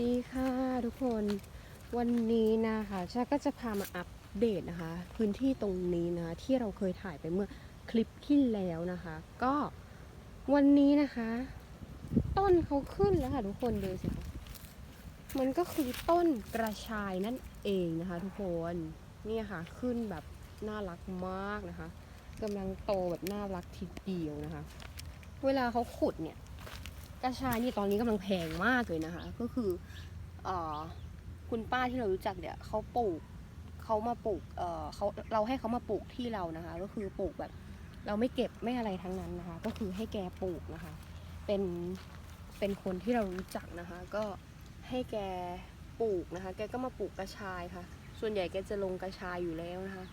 ดีค่ะทุกคนวันนี้นะคะชาก็จะพามาอัปเดตนะคะ พื้นที่ตรงนี้นะะที่เราเคยถ่ายไปเมื่อคลิปที่แล้วนะคะ ก็วันนี้นะคะ ต้นเขาขึ้นแล้วค่ะทุกคนดูสิคะมันก็คือต้นกระชายนั่นเองนะคะ ทุกคนนี่ค่ะขึ้นแบบน่ารักมากนะคะกำลังโตแบบน่ารักทีเดียวนะคะ เวลาเขาขุดเนี่ย กระชายนี่ตอนนี้กำลังแพงมากเลยนะคะ ก็คือออคุณป้าที่เรารู้จักเนี่ยเขาปลูกเขามาปลูกเออเขาเราให้เขามาปลูกที่เรานะคะ ก็คือปลูกแบบ เราไม่เก็บไม่อะไรทั้งนั้นนะคะ ก็คือให้แกปลูกนะคะ เป็นเป็นคนที่เรารู้จักนะคะ ก็ให้แกปลูกนะคะ แกก็มาปลูกกระชายค่ะ ส่วนใหญ่แกจะลงกระชายอยู่แล้วนะคะ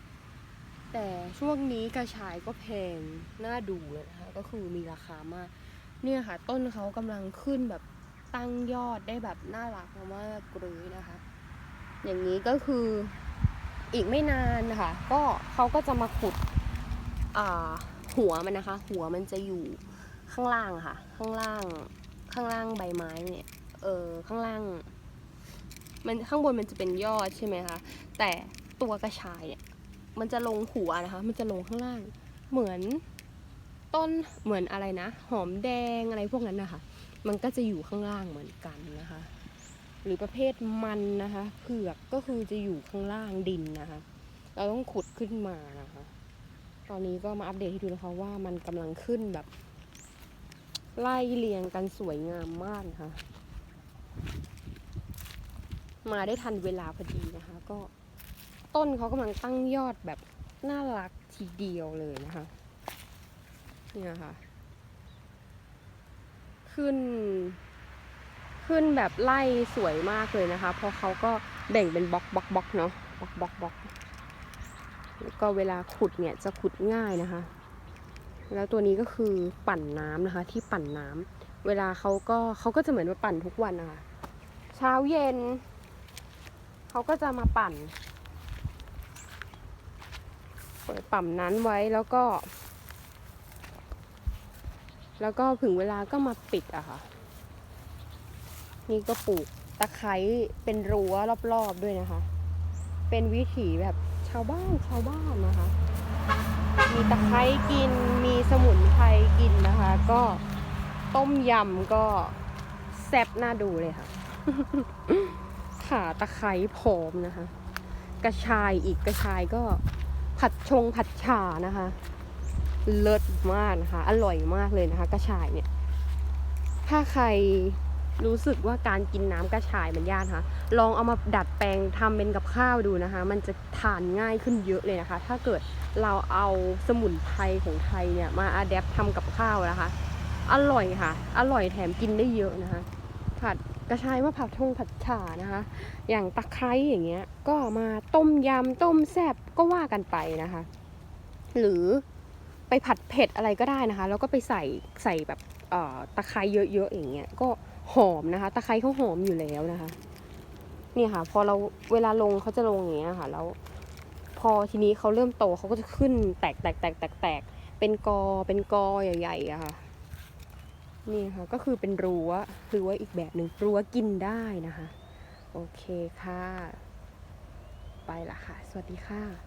แต่ช่วงนี้กระชายก็แพงน่าดูเลยนะคะ ก็คือมีราคามาก เนี่ยค่ะ ต้นเขากำลังขึ้นแบบตั้งยอดได้แบบน่ารักมากเลยนะคะ อย่างนี้ก็คืออีกไม่นานนะคะก็เขาก็จะมาขุดหัวมันนะคะ หัวมันจะอยู่ข้างล่างค่ะ ข้างล่างข้างล่างใบไม้เนี่ยเออข้างล่าง มันข้างบนมันจะเป็นยอดใช่ไหมคะแต่ตัวกระชายเนี่ยมันจะลงหัวนะคะ มันจะลงข้างล่างเหมือน ต้นเหมือนอะไรนะ หอมแดงอะไรพวกนั้นนะคะ มันก็จะอยู่ข้างล่างเหมือนกันนะคะ หรือประเภทมันนะคะเผือกก็คือจะอยู่ข้างล่างดินนะคะ เราต้องขุดขึ้นมานะคะ ตอนนี้ก็มาอัปเดตให้ดูนะคะว่ามันกำลังขึ้นแบบ ไล่เรียงกันสวยงามมากนะคะ มาได้ทันเวลาพอดีนะคะ ก็ต้นเขากำลังตั้งยอดแบบน่ารักทีเดียวเลยนะคะ เนี่ยค่ะ ขึ้น ขึ้นแบบไล่สวยมากเลยนะคะ เพราะเขาก็แบ่งเป็นบล็อกบล็อกบล็อกเนาะบล็อกบล็อกบล็อกแล้วก็เวลาขุดเนี่ยจะขุดง่ายนะคะ แล้วตัวนี้ก็คือปั่นน้ำนะคะ ที่ปั่นน้ำเวลาเขาก็เขาก็จะเหมือนมาปั่นทุกวันนะคะเช้าเย็นเขาก็จะมาปั่น เปิดปั่มนั้นไว้แล้วก็ แล้วก็ถึงเวลาก็มาปิดอะค่ะ นี่ก็ปลูกตะไคร้เป็นรั้วรอบๆด้วยนะคะ เป็นวิถีแบบชาวบ้านชาวบ้านนะคะ มีตะไคร้กิน มีสมุนไพรกินนะคะ ก็ต้มยำก็แซ่บน่าดูเลยค่ะ ขาตะไคร้พร้อมนะคะ กระชายอีกกระชายก็ผัดชงผัดฉานะคะ เลิศมากนะคะ อร่อยมากเลยนะคะ กระชายเนี่ย ถ้าใครรู้สึกว่าการกินน้ำกระชายมันยากนะคะลองเอามาดัดแปลงทำเป็นกับข้าวดูนะคะ มันจะทานง่ายขึ้นเยอะเลยนะคะ ถ้าเกิดเราเอาสมุนไพรของไทยเนี่ยมาอัดแอปทำกับข้าวนะคะ อร่อยค่ะ อร่อยแถมกินได้เยอะนะคะ ผัดกระชายมาผัดทงผัดฉ่านะคะ อย่างตะไคร้อย่างเงี้ย ก็มาต้มยำต้มแซ่บก็ว่ากันไปนะคะ หรือ ไปผัดเผ็ดอะไรก็ได้นะคะ แล้วก็ไปใส่ใส่แบบตะไคร้เยอะๆอย่างเงี้ยก็หอมนะคะ ตะไคร้เขาหอมอยู่แล้วนะคะเนี่ยค่ะ พอเราเวลาลงเขาจะลงอย่างเงี้ยค่ะ แล้วพอทีนี้เขาเริ่มโตเขาก็จะขึ้นแตกแตกแตกแตกแตกเป็นกอเป็นกอใหญ่ๆอะค่ะนี่ค่ะก็คือเป็นรั้วรั้วอีกแบบหนึ่งรั้วกินได้นะคะ โอเคค่ะ ไปละค่ะ สวัสดีค่ะ